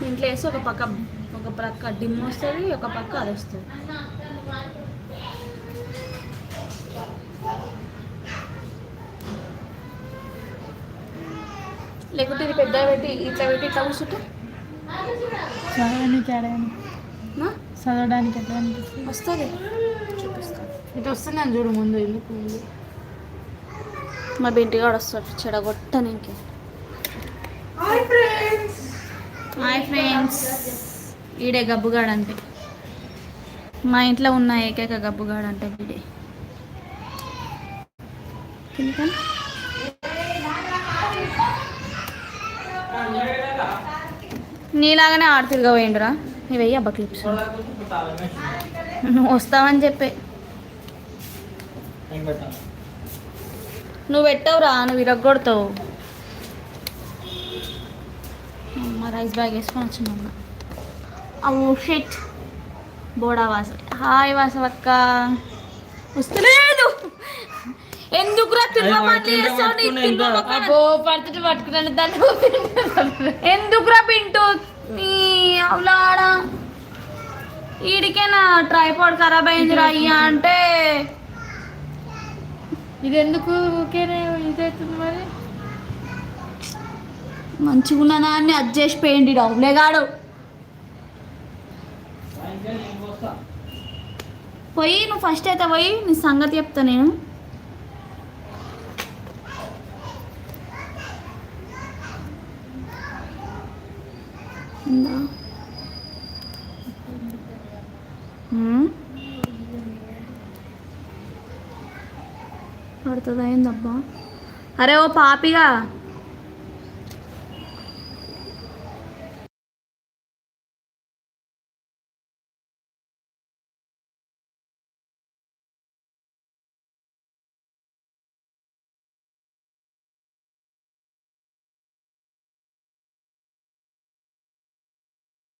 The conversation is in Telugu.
దీంట్లో వేసి ఒక పక్క ఒక పక్క డిమ్ వస్తుంది ఒక పక్క అది వస్తుంది. లేకుంటే ఇది పెద్ద పెట్టి ఇట్లా పెట్టి ఇట్లా కూర్చుంటే చదవడానికి ఆడని నా? చదవడానికి ఎట్లా అనిపిస్తుంది? వస్తుంది. చూపిస్తాను ఇటు వస్తున్నాను చూడు ముందు ఎందుకు మా బింటిగాడు వస్తాడు చెడగొట్టనికి. హాయ్ ఫ్రెండ్స్ ఈడే గబ్బుగాడు అంటే మా ఇంట్లో ఉన్న ఏకైక గబ్బుగాడు అంటే వీడే నీలాగానే ఆడ పోయిండురా ఇవి వెయ్యి అబ్బా క్లిప్స్. నువ్వు వస్తావని చెప్పే. నువ్వు పెట్టవురా నువ్వు ఇరగొడతావు రైస్ బ్యాగ్ వేసుకొని వచ్చిన అమ్మో. షిట్ బోడా వాస హాయ్ వాసవక్క. వస్తలేదు. అబ్బో పడుతుంటే పట్టుకున్నాను. దాన్ని ఎందుకురా పింటూ? నీ అవులాడా? ఈడికేనా ట్రైపాడ్ ఖరాబ్ అయిందిరా అయ్యా అంటే? ఇది ఎందుకు ఊకేనే ఇది అవుతుంది మరి? మంచిగా ఉన్నదా అని అది చేసి పోయింది డబ్బులేగాడు పోయి నువ్వు ఫస్ట్ అయితే పోయి నీ సంగతి చెప్తా నేను. పడుతుందా ఏందబ్బా? అరే ఓ పాపిగా.